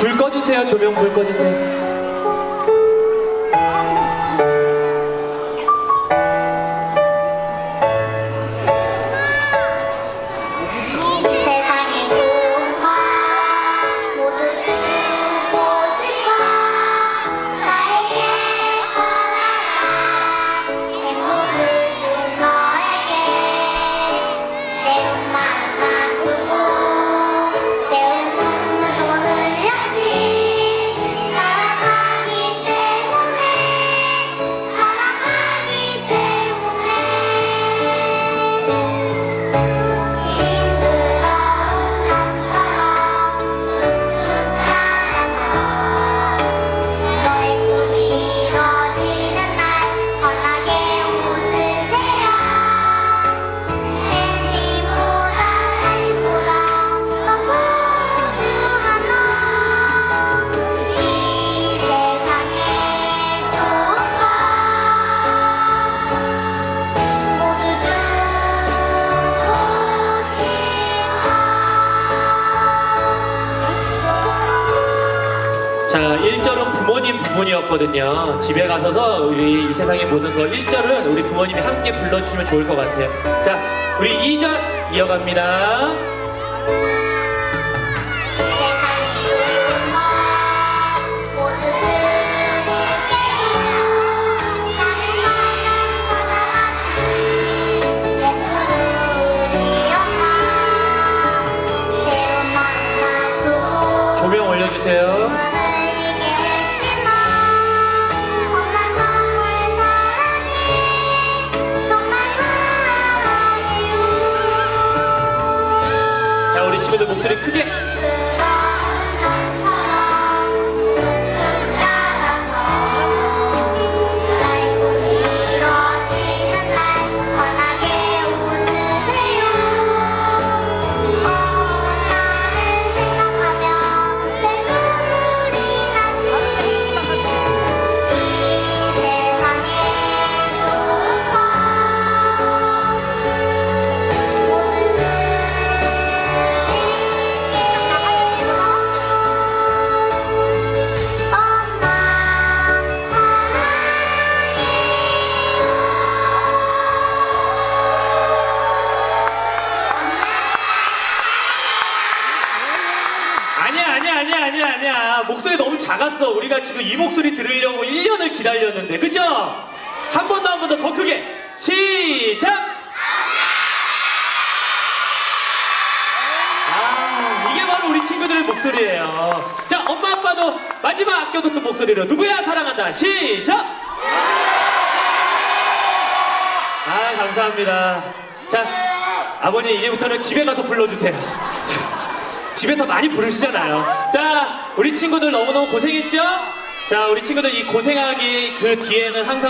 불 꺼주세요. 조명 불 꺼주세요. 자, 1절은 부모님 부분이었거든요. 집에 가서서 우리 이 세상의 모든 거 1절은 우리 부모님이 함께 불러주시면 좋을 것 같아요. 자, 우리 2절 이어갑니다. 아니야, 아니야, 아니야, 아니야. 목소리 너무 작았어. 우리가 지금 이 목소리 들으려고 1년을 기다렸는데. 그죠? 한 번 더, 한 번 더 더 크게. 시작! 아, 이게 바로 우리 친구들의 목소리예요. 자, 엄마 아빠도 마지막 아껴뒀던 목소리로 누구야 사랑한다. 시작! 아, 감사합니다. 자, 아버님 이제부터는 집에 가서 불러주세요. 자, 집에서 많이 부르시잖아요. 자, 우리 친구들 너무너무 고생했죠? 자, 우리 친구들 이 고생하기 그 뒤에는 항상